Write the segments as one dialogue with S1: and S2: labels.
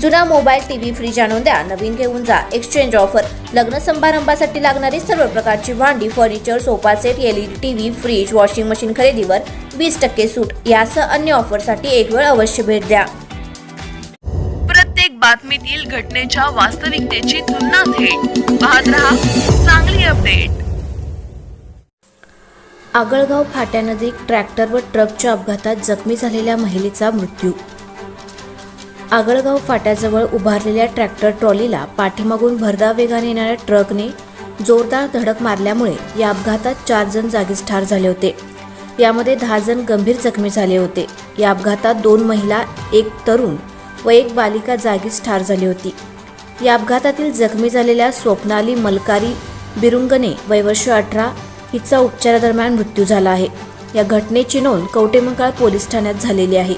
S1: जुना mobile TV fridge आणून द्या. नवीन घेऊन जा. एक्सचेंज ऑफर लग्न समारंभासाठी लागणारी सर्व प्रकारची भांडी furniture sofa set LED TV fridge washing machine खरेदीवर वीस टक्के सूट. यासह अन्य ऑफरसाठी एक वेळ अवश्य भेट द्या.
S2: प्रत्येक बातमीतील घटनेच्या वास्तविकतेची तुलना थेट. पाहत रहा चांगली अपडेट.
S1: आगळगाव फाट्यानजीक ट्रॅक्टर व ट्रकच्या अपघातात जखमी झालेल्या महिलेचा मृत्यू. आगळगाव फाट्याजवळ उभारलेल्या ट्रॅक्टर ट्रॉलीला पाठीमागून भरधाव वेगाने येणाऱ्या ट्रकने जोरदार धडक मारल्यामुळे या अपघातात चार जण जागीच ठार झाले होते. यामध्ये दहा जण गंभीर जखमी झाले होते. या अपघातात दोन महिला एक तरुण व एक बालिका जागीच ठार झाली होती. या अपघातातील जखमी झालेल्या स्वप्नाली मलकारी बिरुंगने वयवर्ष अठरा हिचा उपचारादरम्यान मृत्यू झाला आहे. या घटनेची नोंद कवटेमंकाळ पोलीस ठाण्यात झालेली आहे.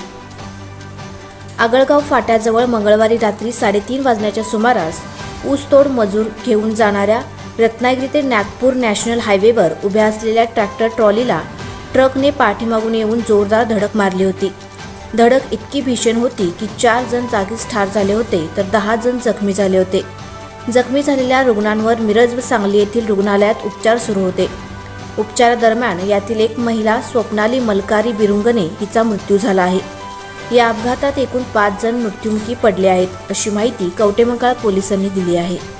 S1: आगळगाव फाट्याजवळ मंगळवारी रात्री साडेतीन वाजण्याच्या सुमारास ऊसतोड मजूर घेऊन जाणाऱ्या रत्नागिरी ते नागपूर नॅशनल हायवेवर उभ्या असलेल्या ट्रॅक्टर ट्रॉलीला ट्रकने पाठीमागून येऊन जोरदार धडक मारली होती. धडक इतकी भीषण होती की चार जण जागीच ठार झाले होते तर दहा जण जखमी झाले होते. जखमी झालेल्या रुग्णांवर मिरज व सांगली येथील रुग्णालयात उपचार सुरू होते. उपचारादरम्यान यातील एक महिला स्वप्नाली मलकारी बिरुंगने हिचा मृत्यू झाला आहे. या अपघातात एकूण पाच जण मृत्युमुखी पडले आहेत अशी माहिती कवटेमंकाळ पोलिसांनी दिली आहे.